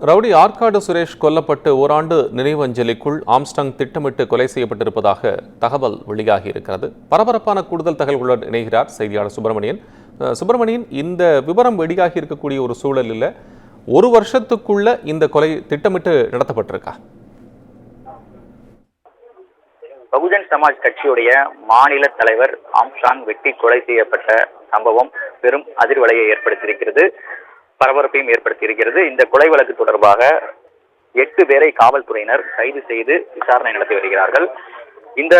Rowdy Arcot Suresh கொல்லப்பட்டு ஓராண்டு நினைவஞ்சலிக்குள் Armstrong திட்டமிட்டு கொலை செய்யப்பட்டிருப்பதாக தகவல் வெளியாகி இருக்கிறது பரபரப்பான கூடுதல் தகவல்களுடன் இணைகிறார் செய்தியாளர் சுப்பிரமணியன். சுப்பிரமணியன் இந்த விவரம் வெளியாகி இருக்கக்கூடிய ஒரு சூழலில் ஒரு வருஷத்துக்குள்ள இந்த கொலை திட்டமிட்டு நடத்தப்பட்டிருக்கா? பகுஜன் சமாஜ் கட்சியுடைய மாநில தலைவர் ஆம்ஸ்டாங் வெட்டி கொலை செய்யப்பட்ட சம்பவம் பெரும் அதிர்வலையை ஏற்படுத்தியிருக்கிறது. பரபரப்பையும் ஏற்படுத்தியிருக்கிறது இந்த கொலை வழக்கு தொடர்பாக எட்டு பேரை காவல்துறையினர் கைது செய்து விசாரணை நடத்தி வருகிறார்கள். இந்த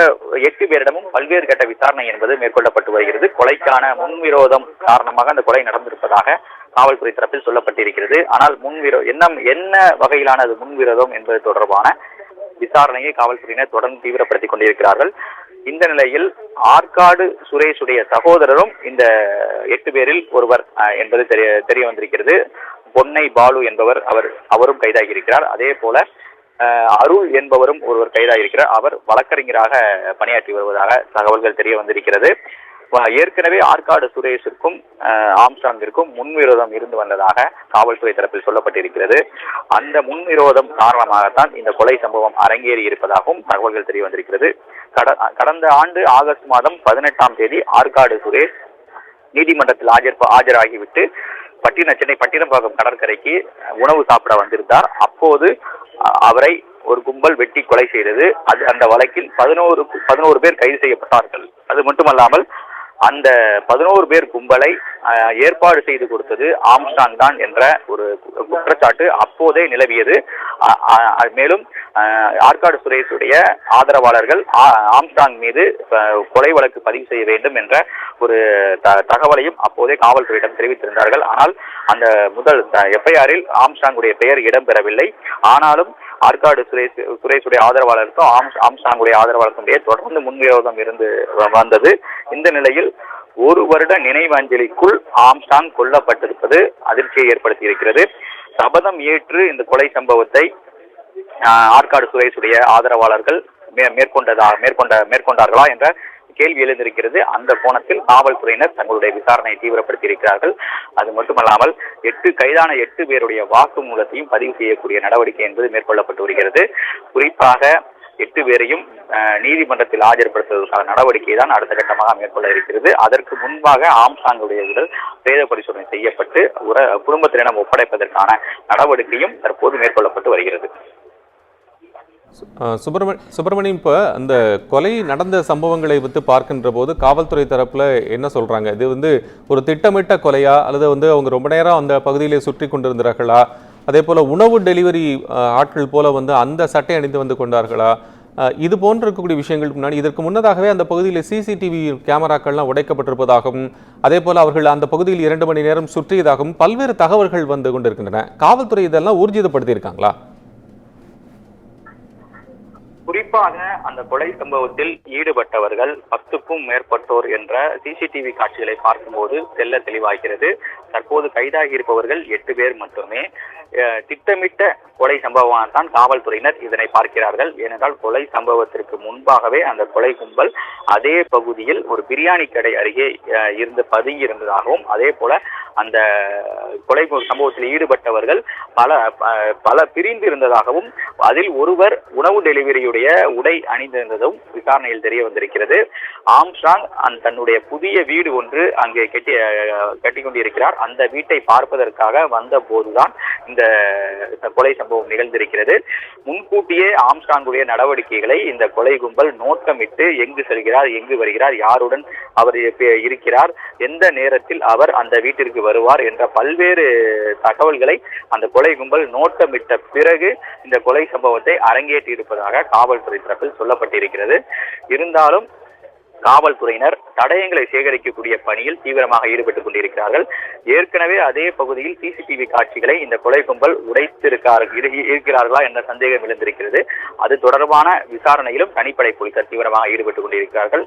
எட்டு பேரிடமும் பல்வேறு கட்ட விசாரணை என்பது மேற்கொள்ளப்பட்டு வருகிறது. கொலைக்கான முன்விரோதம் காரணமாக அந்த கொலை நடந்திருப்பதாக காவல்துறை தரப்பில் சொல்லப்பட்டிருக்கிறது. ஆனால் முன்விரோ என்ன என்ன வகையிலான அது முன்விரோதம் என்பது தொடர்பான விசாரணையை காவல்துறையினர் தொடர்ந்து தீவிரப்படுத்திக் கொண்டிருக்கிறார்கள். இந்த நிலையில் ஆற்காடு சுரேஷுடைய சகோதரரும் இந்த எட்டு பேரில் ஒருவர் அஹ், என்பது தெரிய தெரிய வந்திருக்கிறது. பொன்னை பாலு என்பவர் அவர் அவரும் கைதாகி இருக்கிறார் அதே போல அஹ், அருள் என்பவரும் ஒருவர் கைதாகி இருக்கிறார் அவர் வழக்கறிஞராக பணியாற்றி வருவதாக தகவல்கள் தெரிய வந்திருக்கிறது. ஏற்கனவே ஆற்காடு சுரேஷிற்கும் ஆம்ஸ்டாங்கிற்கும் முன்விரோதம் இருந்து வந்ததாக காவல்துறை தரப்பில் சொல்லப்பட்டிருக்கிறது. அந்த முன்விரோதம் காரணமாகத்தான் இந்த கொலை சம்பவம் அரங்கேறி இருப்பதாகவும் தகவல்கள் தெரிய வந்திருக்கிறது. கடந்த ஆண்டு ஆகஸ்ட் மாதம் பதினெட்டாம் தேதி ஆற்காடு சுரேஷ் நீதிமன்றத்தில் ஆஜர் ஆஜராகிவிட்டு பட்டின சென்னை பட்டினப்பாக்கம் கடற்கரைக்கு உணவு சாப்பிட வந்திருந்தார். அப்போது அவரை ஒரு கும்பல் வெட்டி கொலை செய்தது. அது அந்த வழக்கில் பதினோரு பதினோரு பேர் கைது செய்யப்பட்டார்கள். அது மட்டுமல்லாமல் அந்த பதினோரு பேர் கும்பலை ஏற்பாடு செய்து கொடுத்தது ஆம்ஸ்டாங் தான் என்ற ஒரு குற்றச்சாட்டு அப்போதே நிலவியது. மேலும் ஆற்காடு சுரேஷுடைய ஆதரவாளர்கள் ஆ- ஆம்ஸ்டாங் மீது கொலை வழக்கு பதிவு செய்ய வேண்டும் என்ற ஒரு த- தகவலையும் அப்போதே காவல்துறையிடம் தெரிவித்திருந்தார்கள். ஆனால் அந்த முதல் எஃப்ஐஆரில் ஆம்ஸ்டாங்குடைய பெயர் இடம்பெறவில்லை. ஆனாலும் ஆற்காடு சுரேஷ் சுரேஷுடைய ஆதரவாளருக்கும் ஆம்ஸ் ஆம்ஸ்டாங்குடைய ஆதரவாளருக்கும் தொடர்ந்து முன்விரோதம் இருந்து வந்தது. இந்த நிலையில் ஒரு வருட நினைவஞ்சலிக்குள் ஆம்ஸ்டாங் கொல்லப்பட்டிருப்பது அதிர்ச்சியை ஏற்படுத்தி இருக்கிறது. சபதம் ஏற்று இந்த கொலை சம்பவத்தை ஆஹ், ஆற்காடு சுரேஷுடைய ஆதரவாளர்கள் மே- மேற்கொண்டதா மேற்கொண்ட மேற்கொண்டார்களா என்ற கேள்வி எழுந்திருக்கிறது. அந்த கோணத்தில் காவல்துறையினர் தங்களுடைய விசாரணையை தீவிரப்படுத்தி இருக்கிறார்கள் அது மட்டுமல்லாமல் எட்டு கைதான எட்டு பேருடைய வாக்குமூலத்தையும் பதிவு செய்யக்கூடிய நடவடிக்கை என்பது மேற்கொள்ளப்பட்டு வருகிறது. குறிப்பாக எட்டு பேரையும் நீதிமன்றத்தில் ஆஜர்படுத்துவதற்கான நடவடிக்கை தான் அடுத்த கட்டமாக மேற்கொள்ள இருக்கிறது. அதற்கு முன்பாக ஆம்சாங்குடைய உடல் பிரேத பரிசோதனை செய்யப்பட்டு உற குடும்பத்தினரிடம் ஒப்படைப்பதற்கான நடவடிக்கையும் தற்போது மேற்கொள்ளப்பட்டு வருகிறது. சுப்பிரமணி சுப்பிரமணியம் இப்போ அந்த கொலை நடந்த சம்பவங்களை வந்து பார்க்கின்ற போது காவல்துறை தரப்பில் என்ன சொல்கிறாங்க இது வந்து ஒரு திட்டமிட்ட கொலையா? அல்லது வந்து அவங்க ரொம்ப நேரம் அந்த பகுதியிலே சுற்றி கொண்டிருந்தார்களா? அதே போல் உணவு டெலிவரி ஆட்கள் போல வந்து அந்த சட்டை அணிந்து வந்து கொண்டார்களா? இது போன்ற இருக்கக்கூடிய விஷயங்களுக்கு முன்னாடி இதற்கு முன்னதாகவே அந்த பகுதியில் சிசிடிவி கேமராக்கள்லாம் உடைக்கப்பட்டிருப்பதாகவும் அதே போல் அவர்கள் அந்த பகுதியில் இரண்டு மணி நேரம் சுற்றியதாகவும் பல்வேறு தகவல்கள் வந்து கொண்டிருக்கின்றன. காவல்துறை இதெல்லாம் ஊர்ஜிதப்படுத்தியிருக்காங்களா? குறிப்பாக அந்த கொலை சம்பவத்தில் ஈடுபட்டவர்கள் பத்துக்கும் மேற்பட்டோர் என்ற சிசிடிவி காட்சிகளை பார்க்கும்போது தெல்ல தெளிவாகிறது. தற்போது கைதாகி இருப்பவர்கள் எட்டு பேர் மட்டுமே. அஹ், திட்டமிட்ட கொலை சம்பவமாகத்தான் காவல்துறையினர் இதனை பார்க்கிறார்கள். ஏனென்றால் கொலை சம்பவத்திற்கு முன்பாகவே அந்த கொலை கும்பல் அதே பகுதியில் ஒரு பிரியாணி கடை அருகே இருந்து பதுங்கி இருந்ததாகவும் அதே போல அந்த கொலை சம்பவத்தில் ஈடுபட்டவர்கள் பல பல பிரிந்து இருந்ததாகவும் அதில் ஒருவர் உணவு டெலிவரியுடைய உடை அணிந்திருந்ததும் விசாரணையில் தெரிய வந்திருக்கிறது. ஆம்ஸ்டாங் அந்த தன்னுடைய புதிய வீடு ஒன்று அங்கே கட்டி கட்டி கொண்டிருக்கிறார். அந்த வீட்டை பார்ப்பதற்காக வந்த போதுதான் இந்த கொலை சம்பவம் நிகழ்ந்திருக்கிறது. முன்கூட்டியே ஆம்ஸ்டாங்குடைய நடவடிக்கைகளை இந்த கொலை கும்பல் நோக்கமிட்டு எங்கு செல்கிறார் எங்கு வருகிறார் யாருடன் அவர் இருக்கிறார் எந்த நேரத்தில் அவர் அந்த வீட்டிற்கு வருவார் என்ற பல்வேறு தகவல்களை அந்த கொலை கும்பல் நோட்டமிட்ட பிறகு இந்த கொலை சம்பவத்தை அரங்கேற்றி இருப்பதாக காவல்துறை தரப்பில் சொல்லப்பட்டிருக்கிறது. இருந்தாலும் காவல்துறையினர் தடயங்களை சேகரிக்கக்கூடிய பணியில் தீவிரமாக ஈடுபட்டுக் கொண்டிருக்கிறார்கள். ஏற்கனவே அதே பகுதியில் சிசிடிவி காட்சிகளை இந்த கொலை கும்பல் உடைத்திருக்கார்கள் இருக்கிறார்களா என்ற சந்தேகம் எழுந்திருக்கிறது. அது தொடர்பான விசாரணையிலும் தனிப்படை போலீசார் தீவிரமாக ஈடுபட்டுக் கொண்டிருக்கிறார்கள்.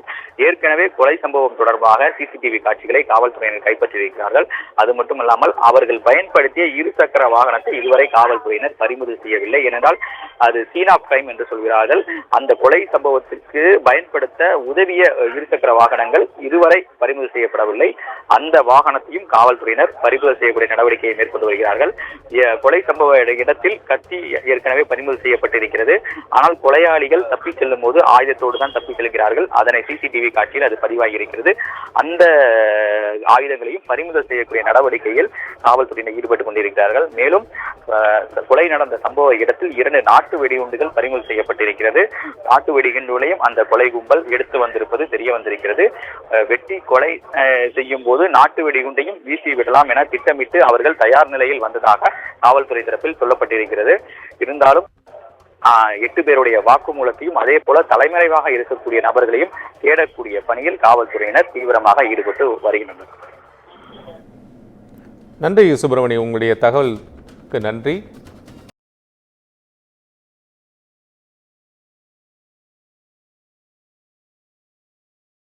ஏற்கனவே கொலை சம்பவம் தொடர்பாக சிசிடிவி காட்சிகளை காவல்துறையினர் கைப்பற்றியிருக்கிறார்கள். அது மட்டுமல்லாமல் அவர்கள் பயன்படுத்திய இருசக்கர வாகனத்தை இதுவரை காவல்துறையினர் பறிமுதல் செய்யவில்லை. ஏனென்றால் அது சீன் ஆஃப் கிரைம் என்று சொல்கிறார்கள். அந்த கொலை சம்பவத்திற்கு பயன்படுத்த உதவிய இருசக்கர வாகனங்கள் வாகனங்கள் இதுவரை பறிமுதல் செய்யப்படவில்லை. அந்த வாகனத்தையும் காவல்துறையினர் பறிமுதல் செய்யக்கூடிய நடவடிக்கையை மேற்கொண்டு வருகிறார்கள். கொலை சம்பவ இடத்தில் கத்தி ஏற்கனவே பறிமுதல் செய்யப்பட்டிருக்கிறது. ஆனால் கொலையாளிகள் தப்பிச் செல்லும் போது ஆயுதத்தோடு தான் தப்பிச் செல்கிறார்கள். அதனை சிசிடிவி காட்சியில் அது பதிவாகி இருக்கிறது அந்த ஆயுதங்களையும் பறிமுதல் செய்யக்கூடிய நடவடிக்கையில் காவல்துறையினர் ஈடுபட்டுக் கொண்டிருக்கிறார்கள். மேலும் கொலை நடந்த சம்பவ இடத்தில் இரண்டு நாட்டு வெடிகுண்டுகள் பறிமுதல் செய்யப்பட்டிருக்கிறது. நாட்டு வெடிகுண்டுகளையும் அந்த கொலை கும்பல் எடுத்து வந்திருப்பது தெரிய வந்திருக்கிறது. வெட்டி கொலை செய்யும் போது நாட்டு வெடிகுண்டையும் வீசி விடலாம் என திட்டமிட்டு அவர்கள் தயார் நிலையில் வந்ததாக காவல்துறை தரப்பில் சொல்லப்பட்டிருக்கிறது. இருந்தாலும் எட்டு பேருடைய வாக்குமூலத்தையும் அதே போல தலைமறைவாக இருக்கக்கூடிய நபர்களையும் தேடக்கூடிய பணியில் காவல்துறையினர் தீவிரமாக ஈடுபட்டு வருகின்றனர். நன்றி சுப்பிரமணியம். உங்களுடைய தகவலுக்கு நன்றி.